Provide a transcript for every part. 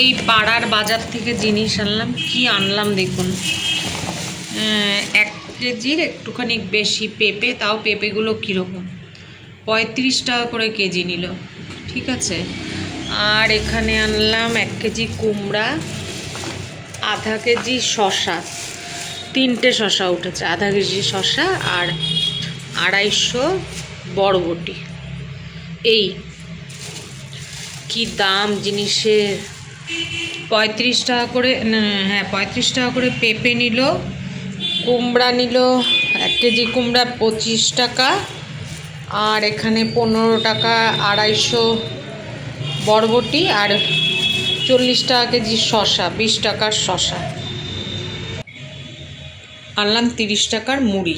এই পাড়ার বাজার থেকে জিনিস আনলাম। কি আনলাম দেখুন। এক কেজির একটুখানি বেশি পেঁপে, তাও পেঁপেগুলো কীরকম? পঁয়ত্রিশ টাকা করে কেজি নিল, ঠিক আছে? আর এখানে আনলাম এক কেজি কুমড়া, আধা কেজি শশা তিনটে শশা উঠেছে, আধা কেজি শশা আর আড়াইশো বড়বটি এই, কি দাম জিনিসের? পঁয়ত্রিশ টাকা করে হ্যাঁ পঁয়ত্রিশ টাকা করে পেঁপে নিল, কুমড়া নিল, এক কেজি কুমড়া পঁচিশ টাকা, আর এখানে পনেরো টাকা আড়াইশো বরবটি আর চল্লিশ টাকা কেজি শশা বিশ টাকার শশা আনলাম তিরিশ টাকার মুড়ি।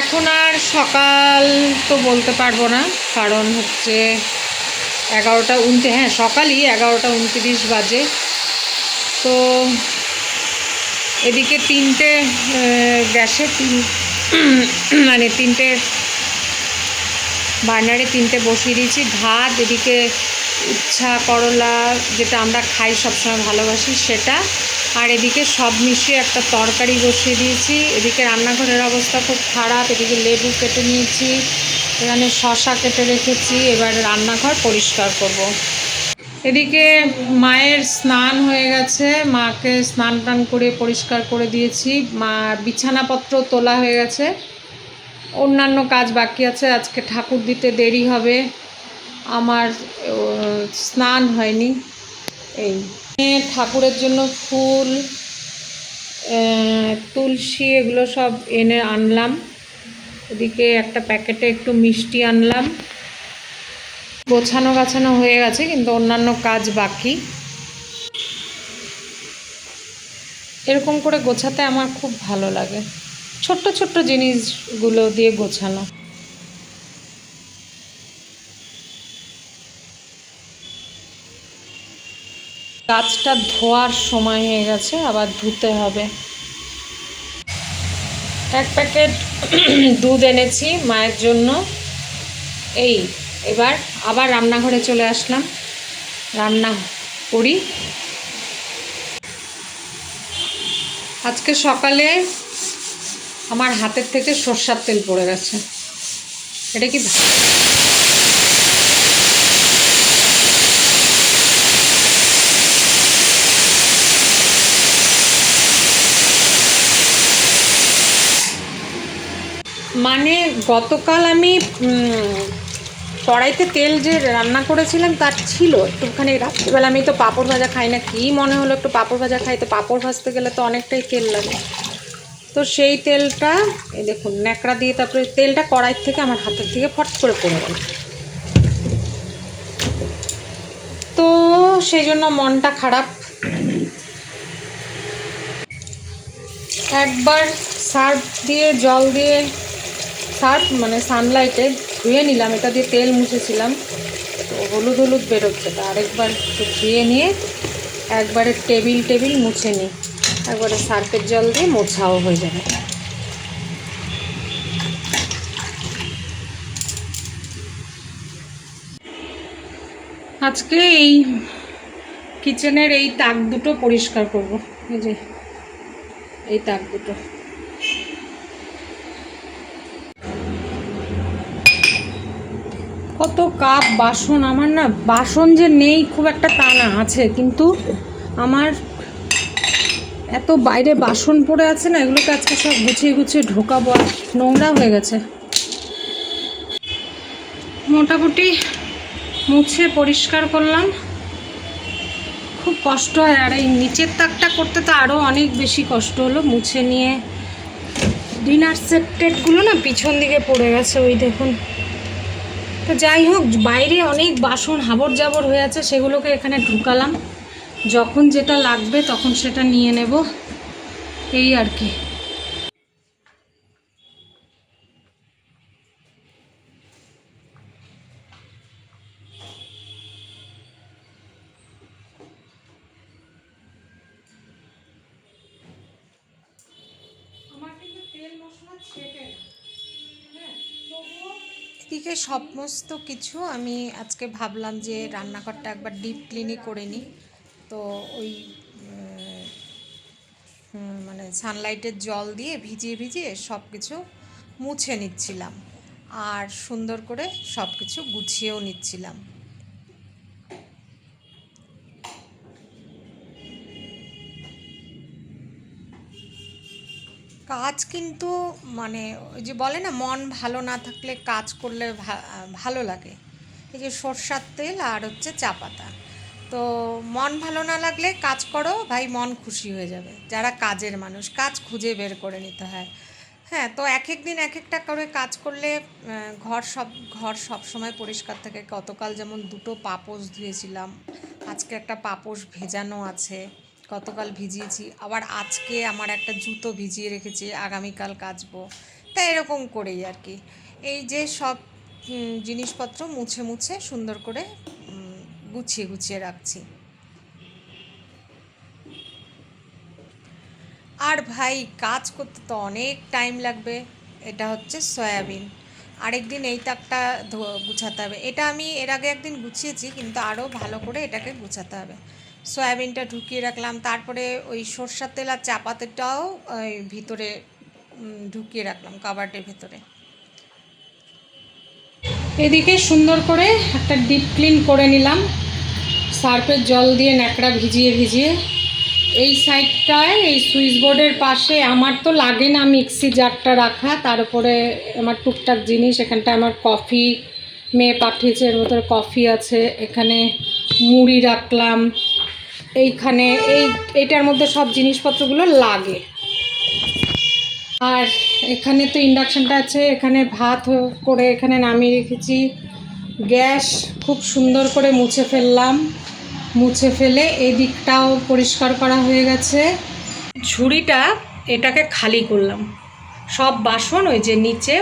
এখন আর সকাল তো বলতে পারব না, কারণ হচ্ছে এগারোটা উনতে হ্যাঁ সকালই এগারোটা উনত্রিশ বাজে। তো এদিকে তিনটে গ্যাসে তিন মানে তিনটে বার্নারে তিনটে বসিয়ে দিয়েছি। ভাত, এদিকে উচ্ছা করলা, যেটা আমরা খাই সবসময় ভালোবাসি, সেটা। আর এদিকে সব মিশিয়ে একটা তরকারি বসিয়ে দিয়েছি। এদিকে রান্নাঘরের অবস্থা খুব খারাপ, এদিকে লেবু কেটে নিয়েছি। এখানে শশা কেটে রেখেছি, এবার রান্নাঘর পরিষ্কার করব। এদিকে মায়ের স্নান হয়ে গেছে, মাকে স্নান টান করে পরিষ্কার করে দিয়েছি। মা, বিছানাপত্র তোলা হয়ে গেছে। অন্যান্য কাজ বাকি আছে, আজকে ঠাকুর দিতে দেরি হবে। আমার স্নান হয়নি। এই ঠাকুরের জন্য ফুল তুলসী, এগুলো সব এনে আনলাম। এদিকে একটা প্যাকেটে একটু মিষ্টি আনলাম। গোছানো গাছানো হয়ে গেছে, কিন্তু অন্যান্য কাজ বাকি। এরকম করে গোছাতে আমার খুব ভালো লাগে। ছোট্ট ছোট্ট জিনিসগুলো দিয়ে গোছানো। গাছটা ধোয়ার সময় হয়ে গেছে, আবার ধুতে হবে। এক প্যাকেট দুধ এনেছি মায়ের জন্য। এই, এবার আবার রান্নাঘরে চলে আসলাম। রান্না করি। আজকে সকালে আমার হাতের থেকে সর্ষার তেল পড়ে গেছে। এটা কি মানে গতকাল আমি কড়াইতে তেল যে রান্না করেছিলাম তার ছিল একটুখানি। রাত্রিবেলা আমি তো পাঁপড় ভাজা খাই না, কী মনে হলো একটু পাঁপড় ভাজা খাই? তো পাঁপড় ভাজতে গেলে তো অনেকটাই তেল লাগে। তো সেই তেলটা, এই দেখুন, ন্যাকড়া দিয়ে তারপরে তেলটা কড়াইর থেকে আমার হাতের থেকে ফট করে পড়ে গেল। তো সেই জন্য মনটা খারাপ। একবার সার্ফ দিয়ে, জল দিয়ে সার্ফ মানে সানলাইটে ধুয়ে নিলাম। এটা দিয়ে তেল মুছেছিলাম। তো হলুদ হলুদ বেরোচ্ছে। তো আরেকবার ধুয়ে নিয়ে একবারে টেবিল টেবিল মুছে নিই। একবারে সার্ফের জল দিয়ে মোছাও হয়ে যাবে। আজকে এই কিচেনের এই তাক দুটো পরিষ্কার করব। এই যে, এই তাক দুটো। কত কাপ বাসন, আমার না বাসন যে নেই খুব একটা তা না আছে, কিন্তু আমার এত বাইরে বাসন পড়ে আছে না, এগুলোকে আজকে সব গুছিয়ে গুছিয়ে ঢোকাবো, আর নোংরা হয়ে গেছে। মোটামুটি মুছে পরিষ্কার করলাম। খুব কষ্ট হয়, আর এই নিচের তাকটা করতে তো আরও অনেক বেশি কষ্ট হলো, মুছে নিয়ে। ডিনার সেট টেটগুলো না পিছন দিকে পড়ে গেছে, ওই দেখুন। তো যাই হোক, বাইরে অনেক বাসন হাবড় জাবড় হয়ে আছে, সেগুলোকে এখানে ঢুকালাম। যখন যেটা লাগবে তখন সেটা নিয়ে নেব। এই আর কি। আমার কিন্তু তেল মশলা ছেটে দিকে সমস্ত কিছু আমি আজকে ভাবলাম যে রান্নাঘরটা একবার ডিপ ক্লিনই করে নিই। তো ওই মানে সানলাইটের জল দিয়ে ভিজিয়ে ভিজিয়ে সব কিছু মুছে নিচ্ছিলাম। আর সুন্দর করে সব কিছু গুছিয়েও নিচ্ছিলাম। কিন্তু মানে ওই যে বলে না, মন ভালো না থাকলে কাজ করলে ভালো লাগে। এই যে সর্ষার তেল আর হচ্ছে চা পাতা। তো মন ভালো না লাগলে কাজ করো, ভাই মন খুশি হয়ে যাবে। যারা কাজের মানুষ, কাজ খুঁজে বের করে নিতে হয়। হ্যাঁ তো এক এক দিন এক একটা করে কাজ করলে ঘর সব ঘর সব সময় পরিষ্কার থাকে। গতকাল যেমন দুটো পাপোশ ধুয়েছিলাম, আজকে একটা পাপোশ ভেজানো আছে। গতকাল ভিজিয়েছি, আবার আজকে আমার একটা জুতো ভিজিয়ে রেখেছি, আগামীকাল কাচবো। তা এরকম করেই আর কি। এই যে সব জিনিসপত্র মুছে মুছে সুন্দর করে গুছিয়ে গুছিয়ে রাখছি। আর ভাই, কাজ করতে তো অনেক টাইম লাগবে। এটা হচ্ছে সয়াবিন। আরেকদিন এই তাকটা গুছাতে হবে। এটা আমি এর আগে একদিন গুছিয়েছি, কিন্তু আরও ভালো করে এটাকে গুছাতে হবে। সয়াবিনটা ঢুকিয়ে রাখলাম, তারপরে ওই সর্ষার তেল আর চা পাতাটাও ওই ভিতরে ঢুকিয়ে রাখলাম কাবার্ডের ভিতরে। এদিকে সুন্দর করে একটা ডিপ ক্লিন করে নিলাম সার্ফের জল দিয়ে ন্যাকড়া ভিজিয়ে ভিজিয়ে। এই সাইডটায়, এই সুইচ বোর্ডের পাশে আমার তো লাগে না মিক্সি জারটা রাখা, তার উপরে আমার টুকটাক জিনিস এখানটা আমার কফি, মেয়ে পাঠিয়েছে, এর ভিতরে কফি আছে, এখানে মুড়ি রাখলাম এইখানে, এই, এইটার মধ্যে সব জিনিসপত্রগুলো লাগে। আর এখানে তো ইন্ডাকশানটা আছে, এখানে ভাত করে এখানে নামিয়ে রেখেছি। গ্যাস খুব সুন্দর করে মুছে ফেললাম। মুছে ফেলে এই দিকটাও পরিষ্কার করা হয়ে গেছে। ঝুড়িটা এটাকে খালি করলাম। সব বাসন ওই যে নিচে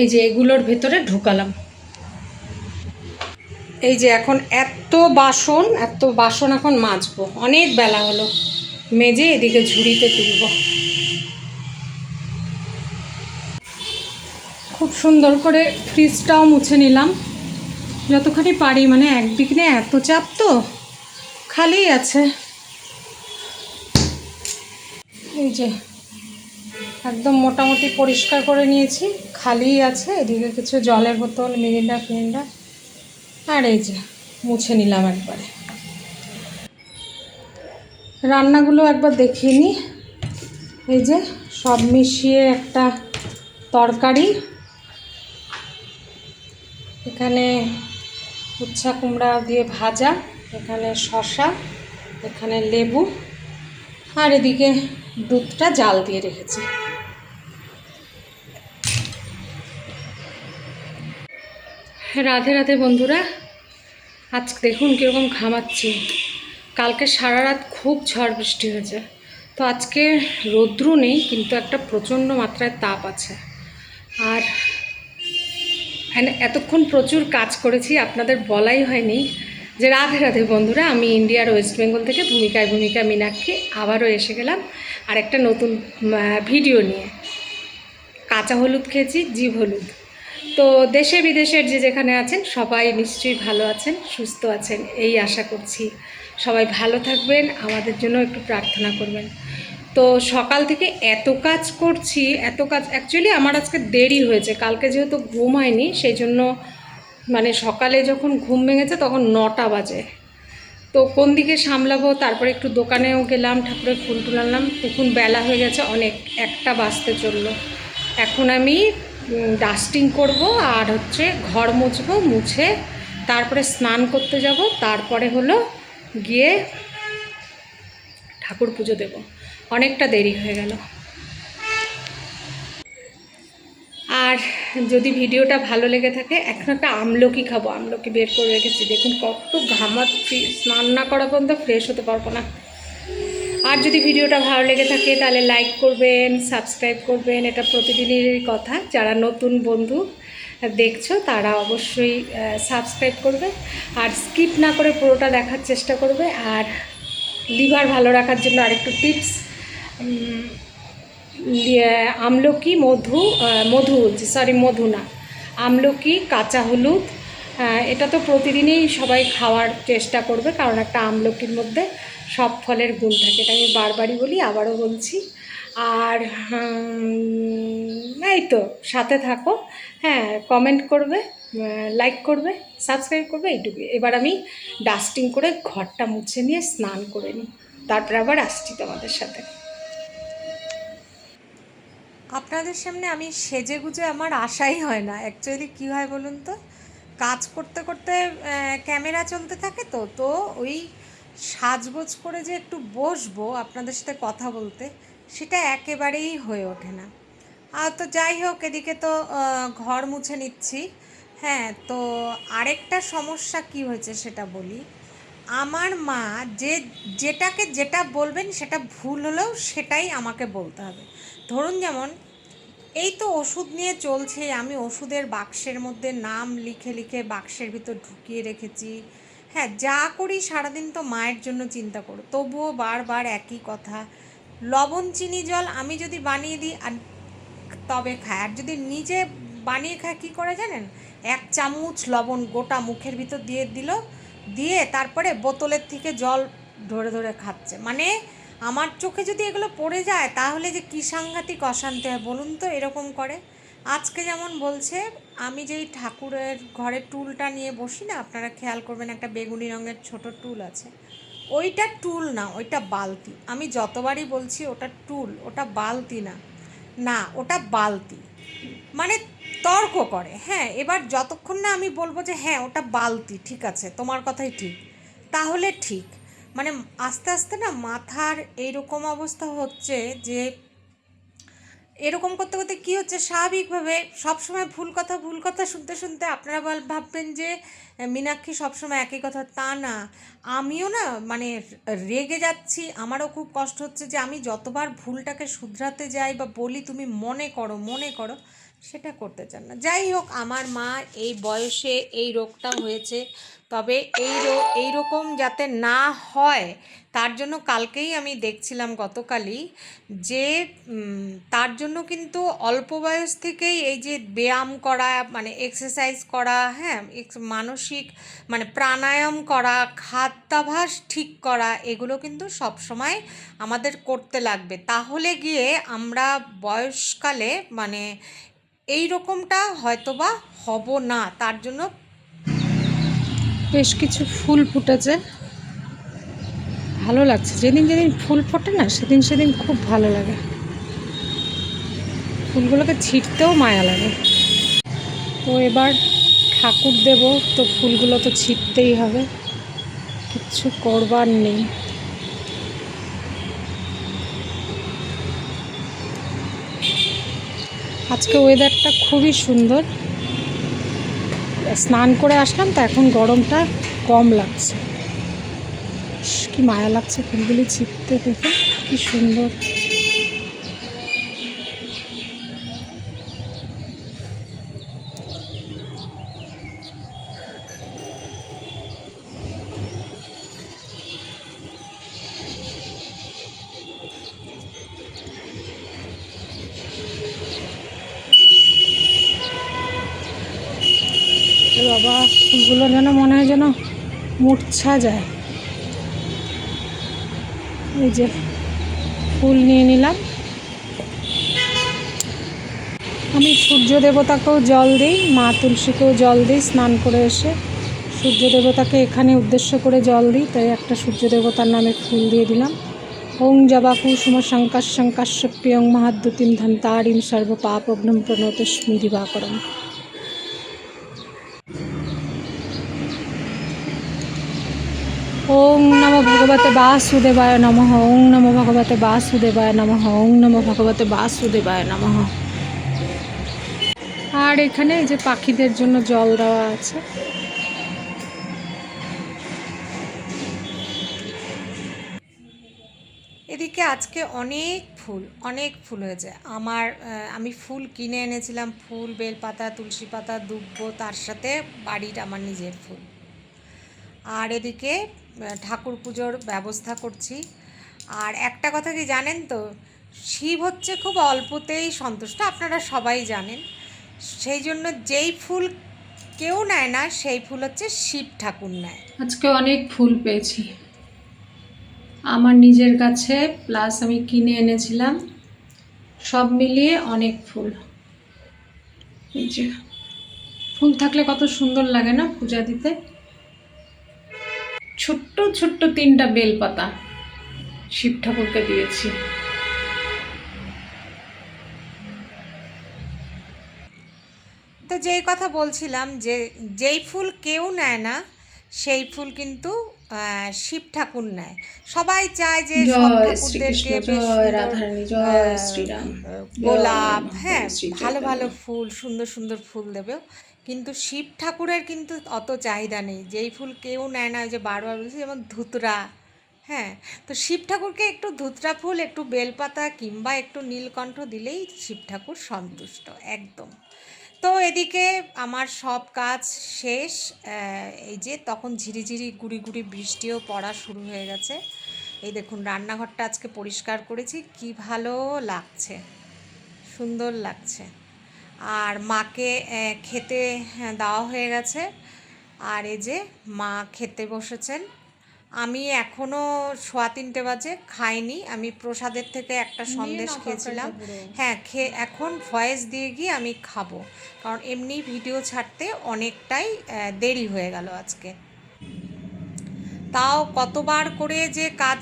এই যে এগুলোর ভেতরে ঢুকালাম। এই যে এখন এত বাসন এত বাসন এখন মাজবো। অনেক বেলা হলো। মেজে এদিকে ঝুড়িতে তুলব। খুব সুন্দর করে ফ্রিজটাও মুছে নিলাম। যতখানি পারি মানে একদিকে এত চাপ তো, খালি আছে। এই যে একদম মোটামুটি পরিষ্কার করে নিয়েছি, খালি আছে। এদিকে কিছু জলের বোতল মিরিন্ডা ফিরিন্ডা আর এই যে, মুছে নিলাম একবারে। রান্নাগুলো একবার দেখিয়ে নিই এই যে, সব মিশিয়ে একটা তরকারি। এখানে উচ্ছা কুমড়া দিয়ে ভাজা, এখানে শশা এখানে লেবু, আর এদিকে দুধটা জাল দিয়ে রেখেছি। রাধে রাধে বন্ধুরা, আজ দেখুন কীরকম ঘামাচ্ছি। কালকে সারা রাত খুব ঝড় বৃষ্টি হয়েছে। তো আজকে রৌদ্র নেই, কিন্তু একটা প্রচণ্ড মাত্রায় তাপ আছে। আর এতক্ষণ প্রচুর কাজ করেছি, আপনাদের বলাই হয়নি যে রাধে রাধে বন্ধুরা, আমি ইন্ডিয়ার ওয়েস্ট বেঙ্গল থেকে ভূমিকায় ভূমিকা মীনাক্ষী, আবারও এসে গেলাম। আর একটা নতুন ভিডিও নিয়ে। কাঁচা হলুদ খেয়েছি জীব হলুদ। তো দেশে বিদেশের যে যেখানে আছেন, সবাই নিশ্চয়ই ভালো আছেন, সুস্থ আছেন, এই আশা করছি। সবাই ভালো থাকবেন, আমাদের জন্য একটু প্রার্থনা করবেন। তো সকাল থেকে এত কাজ করছি, এত কাজ অ্যাকচুয়ালি আমার আজকে দেরি হয়েছে, কালকে যেহেতু ঘুম হয়নি, সেই জন্য মানে সকালে যখন ঘুম ভেঙেছে তখন নটা বাজে। তো কোন দিকে সামলাবো, তারপরে একটু দোকানেও গেলাম, ঠাকুরের ফুল তুলালাম দেখুন বেলা হয়ে গেছে, অনেক একটা বাজতে চলল। এখন আমি ডাস্টিং করব আর হচ্ছে ঘর মুছবো, মুছে তারপরে স্নান করতে যাব, তারপরে হলো গিয়ে ঠাকুর পুজো দেব। অনেকটা দেরি হয়ে গেল। আর যদি ভিডিওটা ভালো লেগে থাকে, এখন একটা আমলকি খাব, আমলকি বের করে রেখেছি। দেখুন কত ঘামাচ্ছি, স্নান না করা পর্যন্ত ফ্রেশ হতে পারব না। আর যদি ভিডিওটা ভালো লেগে থাকে, তাহলে লাইক করবেন সাবস্ক্রাইব করবেন। এটা প্রতিদিনেরই কথা। যারা নতুন বন্ধু দেখছ, তারা অবশ্যই সাবস্ক্রাইব করবে। আর স্কিপ না করে পুরোটা দেখার চেষ্টা করবে। আর লিভার ভালো রাখার জন্য আরেকটু টিপস আমলকি, মধু মধু সরি মধু না। আমলকি, কাঁচা হলুদ এটা তো প্রতিদিনই সবাই খাওয়ার চেষ্টা করবে, কারণ একটা আমলকির মধ্যে সব ফলের গুণ থাকে, এটা আমি বারবারই বলি, আবারও বলছি। আর এই তো, সাথে থাকো হ্যাঁ কমেন্ট করবে লাইক করবে সাবস্ক্রাইব করবে, এইটুকুই। এবার আমি ডাস্টিং করে ঘরটা মুছে নিয়ে স্নান করে নিই। তারপরে আবার আসছি তোমাদের সাথে। আপনাদের সামনে আমি সেজে গুজে আমার আশাই হয় না। অ্যাকচুয়ালি কী হয় বলুন তো? কাজ করতে করতে ক্যামেরা চলতে থাকে তো তো ওই সাজগোজ করে যে একটু বসবো আপনাদের সাথে কথা বলতে, সেটা একেবারেই হয়ে ওঠে না। আর তো যাই হোক, এদিকে তো ঘর মুছে নিচ্ছি। হ্যাঁ তো আরেকটা সমস্যা কি হয়েছে সেটা বলি। আমার মা যে, যেটাকে যেটা বলবেন সেটা ভুল হলেও সেটাই আমাকে বলতে হবে। ধরুন যেমন, এই তো ওষুধ নিয়ে চলছে, আমি ওষুধের বাক্সের মধ্যে নাম লিখে লিখে বাক্সের ভিতর ঢুকিয়ে রেখেছি। হ্যাঁ যা করি সারাদিন তো মায়ের জন্য চিন্তা করো। তবুও বারবার একই কথা। লবণ, চিনি, জল আমি যদি বানিয়ে দিই আর তবে খায় আর যদি নিজে বানিয়ে খায় কী করে জানেন? এক চামচ লবণ গোটা মুখের ভিতর দিয়ে দিল, দিয়ে তারপরে বোতলের থেকে জল ধরে ধরে খাচ্ছে। মানে আমার চোখে যদি এগুলো পড়ে যায়, তাহলে যে কী সাংঘাতিক অশান্তি হয় বলুন তো, এরকম করে। আজকে যেমন বলছে, আমি যেই ঠাকুরের ঘরে টুলটা নিয়ে বসি না, আপনারা খেয়াল করবেন একটা বেগুনি রঙের ছোট টুল আছে। ওইটা টুল না, ওইটা বালতি। আমি যতবারই বলছি ওটা টুল, ওটা বালতি না। না, ওটা বালতি। মানে তর্ক করে হ্যাঁ এবার যতক্ষণ না আমি বলব যে হ্যাঁ ওটা বালতি, ঠিক আছে, তোমার কথাই ঠিক, তাহলে ঠিক। মানে আস্তে আস্তে না মাথার এইরকম অবস্থা হচ্ছে যে এরকম করতে করতে কী হচ্ছে? স্বাভাবিকভাবে সবসময় ভুল কথা ভুল কথা শুনতে শুনতে আপনারা বল- ভাববেন যে মীনাক্ষী সবসময় একই কথা। তা না। আমিও না মানে রেগে যাচ্ছি। আমারও খুব কষ্ট হচ্ছে যে আমি যতবার ভুলটাকে শুধরাতে যাই বা বলি, তুমি মনে করো মনে করো সেটা করতে চান না। যাই হোক, আমার মা এই বয়সে এই রোগটা হয়েছে। তবে এই রোগ এইরকম যাতে না হয়, তার জন্য কালকেই আমি দেখছিলাম গতকালই যে তার জন্য কিন্তু অল্প বয়স থেকেই এই যে ব্যায়াম করা মানে এক্সারসাইজ করা হ্যাঁ মানসিক মানে প্রাণায়াম করা খাদ্যাভাস ঠিক করা, এগুলো কিন্তু সব সময় আমাদের করতে লাগবে। তাহলে গিয়ে আমরা বয়সকালে মানে এই রকমটা হয়তোবা হব না, তার জন্য বেশ কিছু ফুল ফুটেছে। ভালো লাগছে। যেদিন যেদিন ফুল ফোটে না, সেদিন সেদিন খুব ভালো লাগে। ফুলগুলোকে ছিটতেও মায়া লাগে। তো এবার ঠাকুর দেব, তো ফুলগুলো তো ছিটতেই হবে। কিচ্ছু করবার নেই। আজকে ওয়েদারটা খুবই সুন্দর। স্নান করে আসলাম, তো এখন গরমটা কম লাগছে। কি মায়া লাগছে ফুলগুলি ছিপতে দেখে, কি সুন্দর। বাবা, ফুলগুলো যেন মনে হয় যেন মূর্ছা যায়। এই যে ফুল নিয়ে নিলাম। আমি সূর্য দেবতাকেও জল দিই, মা তুলসীকেও জল দিই, স্নান করে এসে সূর্য দেবতাকে এখানে উদ্দেশ্য করে জল দিই, তাই একটা সূর্য দেবতার নামে ফুল দিয়ে দিলাম। ওং জবা কুসুম শঙ্কাশ শঙ্কাশ্যপ্রিয়ং মহাদ্যুতিম ধন্তারিম সর্ব পাপগ্নম প্রণত স্মৃতি বাকরম ওং নম ভগবতে বাসুদেবায় নমঃ। ওং নম ভগবতে বাসুদেবায় নমঃ। ওং নম ভগবতে বাসুদেবায় নমঃ। আর এখানে এই যে পাখিদের জন্য জল দেওয়া আছে। এদিকে আজকে অনেক ফুল অনেক ফুল হয়েছে। আমার আমি ফুল কিনে এনেছিলাম, ফুল, বেলপাতা তুলসী পাতা দুব্ব, তার সাথে বাড়ির আমার নিজের ফুল। আর এদিকে ঠাকুর পুজোর ব্যবস্থা করছি। আর একটা কথা কি জানেন তো? শিব হচ্ছে খুব অল্পতেই সন্তুষ্ট, আপনারা সবাই জানেন। সেই জন্য যেই ফুল কেউ নেয় না, সেই ফুল হচ্ছে শিব ঠাকুর নেয়। আজকে অনেক ফুল পেয়েছি। আমার নিজের কাছে প্লাস আমি কিনে এনেছিলাম। সব মিলিয়ে অনেক ফুল। ফুল থাকলে কত সুন্দর লাগে না পূজা দিতে? ছোট্ট ছোট্ট তিনটা বেলপাতা শিব ঠাকুরকে দিয়েছি। তো যেই কথা বলছিলাম যে, যেই ফুল কেউ নেয় না, সেই ফুল কিন্তু শিব ঠাকুর নেয়। সবাই চায় যে ঠাকুরদেরকে গোলাপ হ্যাঁ ভালো ভালো ফুল সুন্দর সুন্দর ফুল দেবে কিন্তু শিব ঠাকুরের কিন্তু অত চাহিদা নেই। যেই ফুল কেউ নেয় না যে বারবার বলছি যেমন ধুতরা হ্যাঁ। তো শিব ঠাকুরকে একটু ধুতরা ফুল একটু বেলপাতা কিংবা একটু নীলকণ্ঠ দিলেই শিব ঠাকুর সন্তুষ্ট একদম। তো এদিকে আমার সব কাজ শেষ এই যে তখন ঝিরিঝিরি গুড়ি গুড়ি বৃষ্টিও পড়া শুরু হয়ে গেছে। এই দেখুন রান্নাঘরটা আজকে পরিষ্কার করেছি। কি ভালো লাগছে সুন্দর লাগছে। আর মাকে খেতে হ্যাঁ, দেওয়া হয়ে গেছে। আর এই যে মা খেতে বসেছেন। আমি এখনও সোয়া তিনটে বাজে খাইনি। আমি প্রসাদের থেকে একটা সন্দেশ খেয়েছিলাম। হ্যাঁ খেয়ে এখন ভয়েস দিয়ে গিয়ে আমি খাব। কারণ এমনি ভিডিও ছাড়তে অনেকটাই দেরি হয়ে গেল আজকে। তাও কতবার করে যে কাজ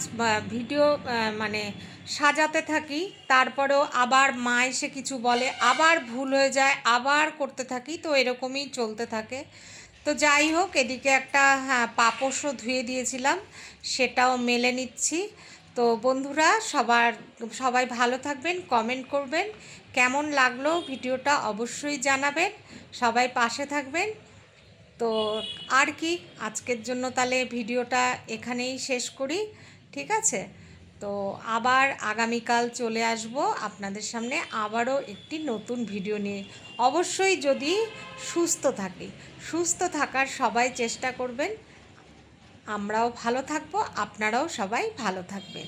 ভিডিও মানে সাজাতে থাকি তারপরেও আবার মা এসে কিছু বলে আবার ভুল হয়ে যায় আবার করতে থাকি তো এরকমই চলতে থাকে। তো যাই হোক, এদিকে একটা হ্যাঁ পাপোশও ধুয়ে দিয়েছিলাম, সেটাও মেলে নিচ্ছি। তো বন্ধুরা, সবার, সবাই ভালো থাকবেন কমেন্ট করবেন, কেমন লাগল ভিডিওটা অবশ্যই জানাবেন, সবাই পাশে থাকবেন। তো আর কি, আজকের জন্য তাহলে ভিডিওটা এখানেই শেষ করি, ঠিক আছে? তো আবার আগামীকাল চলে আসব আপনাদের সামনে আবারও একটি নতুন ভিডিও নিয়ে। অবশ্যই যদি সুস্থ থাকি। সুস্থ থাকার সবাই চেষ্টা করবেন। আমরাও ভালো থাকব, আপনারাও সবাই ভালো থাকবেন।